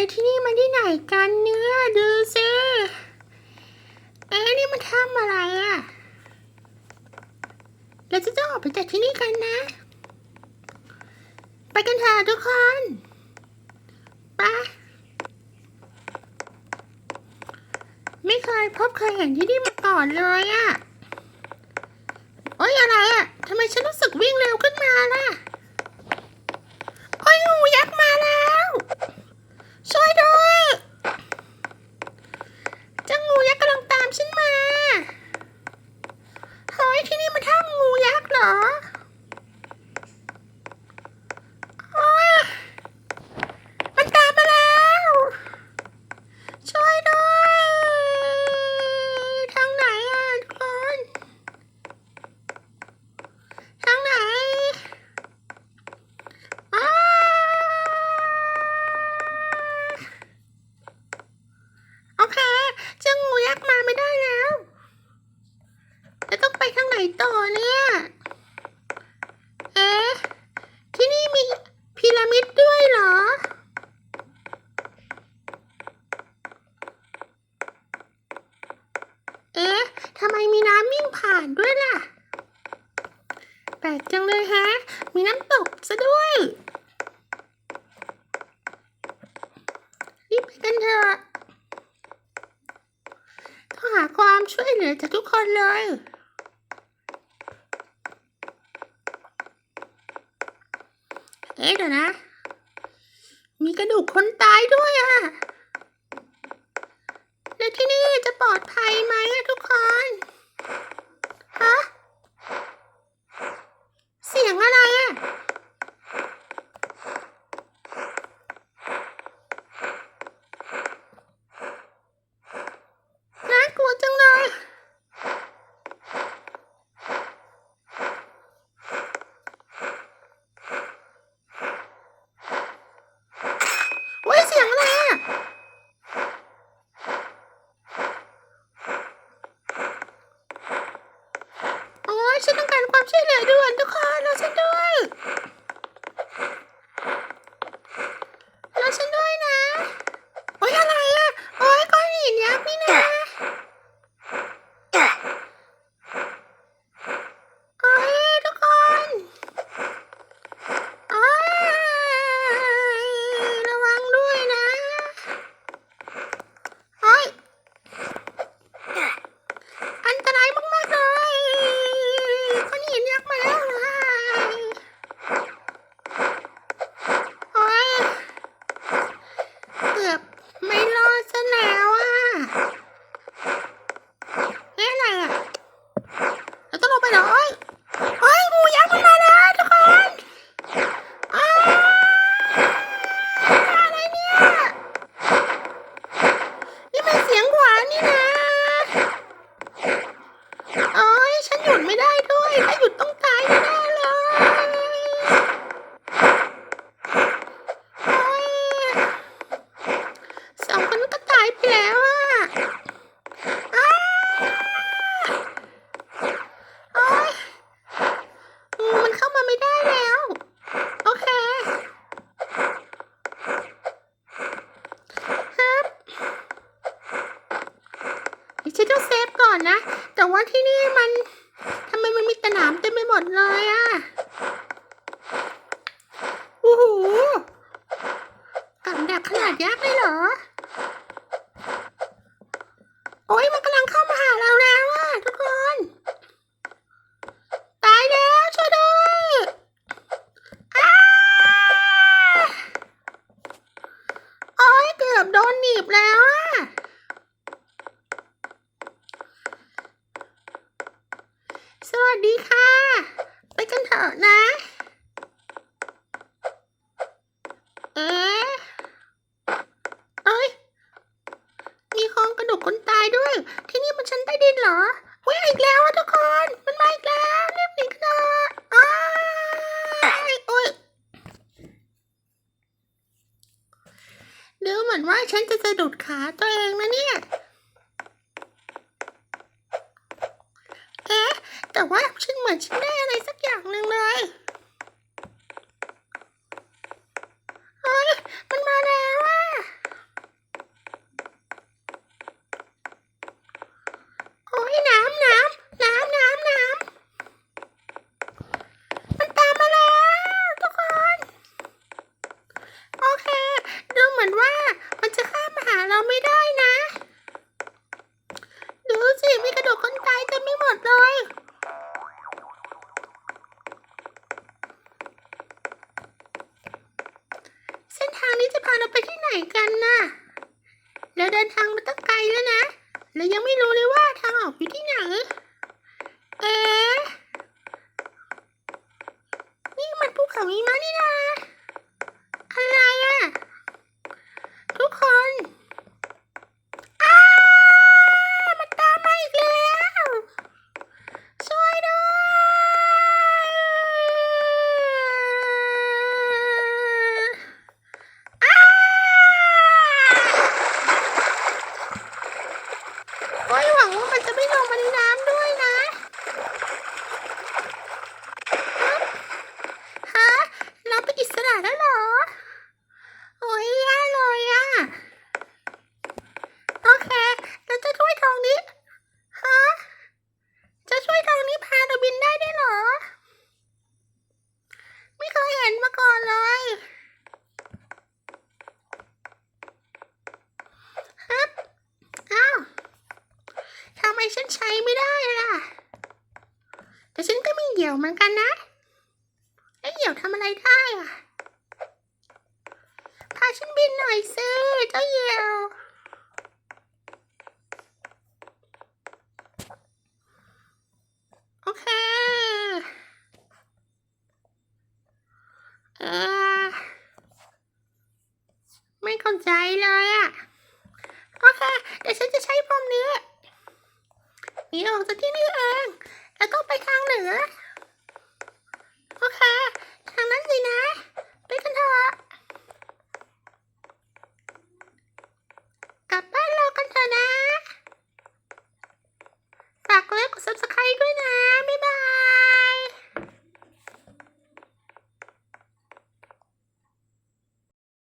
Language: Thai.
ยที่นี่มันที่ไหนกันเนี่ยดูสิเอ๊ะนี่มันทำอะไรอะ่ะเราจะต้องออกไปจากที่นี่กันนะ ไปกันเถอะทุกคนไปไม่เคยพบเคยเห็นที่นี่มาก่อนเลยอะ่ะโอ๊ยอะไรอะ่ะทำไมฉันรู้สึกวิ่งเร็วขึ้นมาล่ะ โอ้ยงูยักษ์มาแล้ว ช่วยด้วยเจ้างูยักษ์กำลังตามฉันมาเฮ้ยที่นี่มันถ้ำงูยักษ์เหรอโอ๊ยมันตามมาแล้ว ช่วยด้วยทางไหนอะทุกคนทางไหน อ้าโอเคเจ้างูยักษ์มาไม่ได้แล้วแล้วต้องไปทางไหนต่อเนี่ย เอ๊ะ ที่นี่มีพีระมิดด้วยเหรอ เอ๊ะ ทำไมมีน้ำวิ่งผ่านด้วยล่ะ แป ลกจังเลยฮะ มีน้ำตกซะด้วยรีบไปกันเถอะต้องหาความช่วยเหลือจากทุกคนเลยเอ๊ะเดี๋ยวนะ มีกระดูกคนตายด้วยอะแล้วที่นี่จะปลอดภัยไหมอะทุกคนายไปแล้วอะอ้าโอ้ยงูมันเข้ามาไม่ได้แล้ว โอเค ครับดี๋ยวฉันต้องเซฟก่อนนะ แต่ว่าที่นี่มันทำไมมันมีต่หนามเต็มไปหมดเลยอะโอ้โหกับดักขนาดยักษ์เลยเหรอ โอ้ยมันกำลังเข้ามาหาเราแล้วอะทุกคน ตายแล้วช่วยด้วยอ้าโอ้ยเกือบโดนหนีบแล้วอะ สวัสดีค่ะ ไปกันเถอะนะ เอ๊ะเอ้ย มีโคนตายด้วย ที่นี่มันชั้นใต้ดินเหรออุ้ยอีกแล้วอะทุกคน มันมาอีกแล้วรีบหนีกันเถอะอ้ายโอ้ยดูเหมือนว่าฉันจะสะดุดขาตัวเองนะเนี่ย เอ๊ะ แต่ว่าฉันเหมือนฉันได้อะไรสักอย่างหนึ่งเลยเฮ้ย มันมาแล้วอะ จะพาเราไปที่ไหนกันน่ะเราเดินทางมาตั้งไกลแล้วนะเรายังไม่รู้เลยว่าทางออกอยู่ที่ไหน เอ๊นี่มันภูเขาหิมะนี่นะ อะไรอะทุกคน อ้ามันตามมาอีกแล้ว ช่วยด้วยอ้าโอ้ยหวังว่ามันจะไม่ลงมาในน้ำด้วยนะฮะเราเป็นอิสระแล้วเหรอ โอ้ยแย่เลยอะโอเคเราจะช่วยทองนี้ ฮะ จะช่วยทองนี้พาเราบินได้ด้วยเหรอ ไม่เคยเห็นมาก่อนเลยฮึบอ้าวทำ ไมฉันใช้ไม่ได้ล่ะ แต่ฉันก็มีเหยี่ยวเหมือนกันนะไอ้เหยี่ยวทำอะไรได้อะพาฉันบินหน่อยสิเจ้าเหยี่ยว Huh?